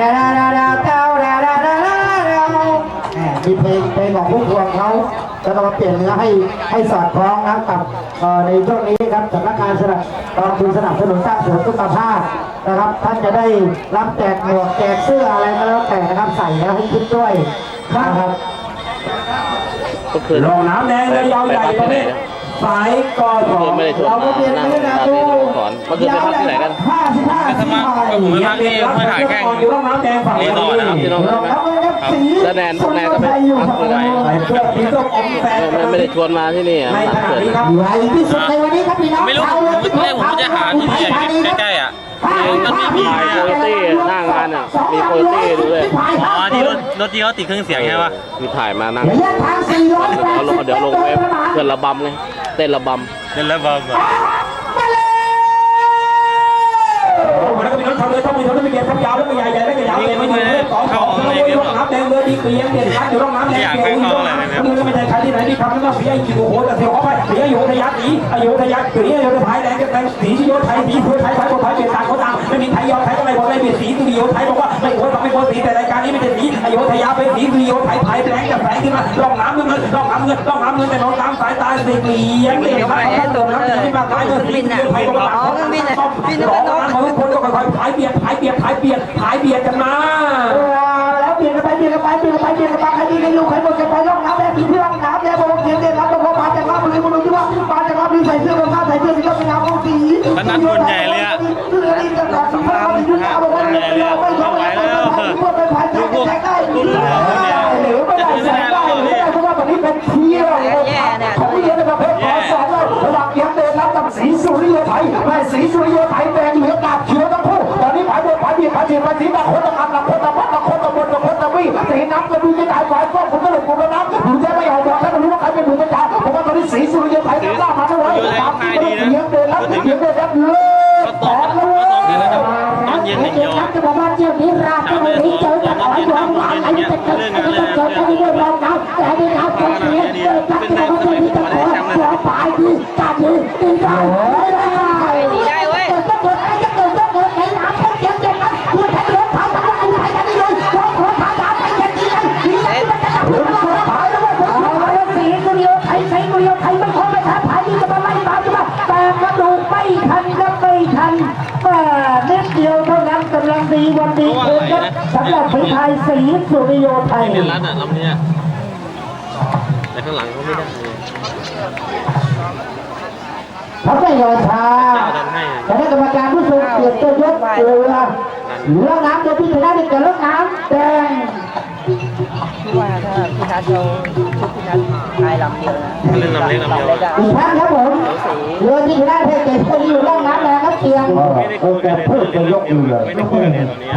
ดาดาดาดาเต้าดาดาดาดาดาแหมมีเพลงเพลงของพุ่มพวงเขาแล้วก็มาเปลี่ยนเนื้อให้ให้สอดคล้องนะครับกับเอ่อในช่วงนี้ครับสำนักงานสนับกองทุนสนับสนุนสร้างเสริมสุขภาพนะครับท่านจะได้รับแจกหมวกแจกเสื้ออะไรก็แล้วแต่นะครับใส่แล้วให้คิดด้วยนะครับก็คือลงน้ำแดงเลยยาวใหญ่ตรงนี้ สายกอทอไม่ได้ชวนเราก็มาเปลี่ยนนั่งบรรยากาศตามดูที่สอนเมื่อคืนไปพักที่ไหนกันห้าสิบห้าสิบห้าผมไปพักที่ห้วยขาแข้งอยู่ร่องน้ำแดงฝั่งรีสอร์ทนะครับที่น้องแล้วก็ครับสีแล้วแนนพวกแนนก็ไปพักที่ไหนใส่เสื้อสีส้มอมแสงไม่ไม่ไม่ได้ชวนมาที่นี่อะในขณะเกิดนี้ครับใหญ่ที่สุดในวันนี้ครับพี่น้องไม่รู้ผมผมเรียกผมจะหาที่ใหญ่ใกล้ๆอะมันไม่มีถ่ายโคโยตี้หน้างานอะ มีโคโยตี้ดูเลยอ๋อที่รถรถที่เขาติดเครื่องเสียงใช่ปะมีถ่ายมานั่งระยะทางสี่ร้อยแปดเขาลสิงบเดี๋ยวลงเว็บเพื่อนระบำไง เต้นระบเดินแล้วบอมมาเลยแล้วก็มีรถทำเลยต้องมีรถไม่เก็บความยาวแล้วก็ใหญ่ใหญ่แล้วก็ยาวเลยไม่อยู่เลยสองสองแล้วก็ร่องน้ำแดงเรือดีเกลียงเด่นชัดอยู่ร่องน้ำแดงเกลียงอยู่ร่องน้ำนี่ก็ไม่ใช่ใครที่ไหนที่ทำแล้วก็เสียอีกโอ้โหแต่เสียขอไปเสียอยู่ทยักสีอายุทยักสีอายุทยแดงกับแดงสีชิโยไทยสีเพื่อไทยไทยคนไทยเปลี่ยนต่า ไทยไทยแดงกับแสงขึ้นมาร่องน้ำเงินร่องน้ำเงินร่องน้ำเงินแต่น้องน้ำสายตาสีเกลียงเด่นชัดตรงน้ำที่มาตายเงินสีตุริโยไทยบอกว่าร้องน้ำเขาทุกคนก็ค่อยๆผายเบียดผายเบียดผายเบียดผายเบียดกันมาแล้วเปลี่ยนกันไปเปลี่ยนกันไปเปลี่ยนกันไปเปลี่ยนกันไปใครดีใครอยู่ใครหมดกันไปร่องน้ำแดงสีเพื่อนน้ำแดงโบกเขียนเด่นรับตรงมาจากรับมือคุณดูที่ว่ามาจากรับมือใส่เสื้อกันข้าใส่เสื้อสีก็เป็นน้ำของสีเสื้อนี่กันแบบสีฟ้าสีฟ้าบอกว่าไม่ยอมไม่ยอมไม่ยอมไม่ไปผ่านใจแจกได้หรือไม่ได้ แจกได้หรือไม่ได้เพราะว่าตอนนี้เป็นเที่ยวของเรียนในประเภทขอสองเลยระหว่างเขียนเด่นรับกับสีสุริยไทยและสีสุริยไทยแดงเหลือดาบเขียวทั้งคู่ตอนนี้ผายบียดผายบีผายเบียดผายสีบางคนตะกันบางคนตะพัดบางคนตะบนบางคนตะวิ่งสีน้ำจะดูกจะตายฝ่ายก็ผมก็เลยผมแล้วน้ำผมจะไม่ออกบอกถ้าไม่รู้ว่าใครเป็นมือเป็นจ่าผมว่าตอนนี้สีสุริยไทยล้ามาด้วยตามที่เขียนเด่นรับเขียนเด่นรับเลิศแตกเลยจะบอกว่าเจ้านี้ราชบุรีเจอกันอ๋อยอมหลานไหนจะเกิดจะเกิดจะ ดีวันดีคืนครับสำหรับผีไทยสีสุริโยไทยเป็นร้านอะลำเนี้ยแต่ข้างหลังเขาไม่ได้เลยเขาไม่ยอมช้าคณะกรรมการผู้ทรงเกียรติตัวยกเรือเรือน้ำโดยที่ชนะได้แก่เรือน้ำแดงพี่ว่าถ้าพี่นัทเราชุดพี่นัทพายลำเดียวนะเรื่องลำเล็กลำเดียวเล็กอะอีกครั้งครับผมเรือที่ชนะได้แก่ผู้ที่อยู่ร่องน้ำแดงครับเสียง ไม่ได้คุยกันเลยไม่ได้คุยกันเลยตอนนี้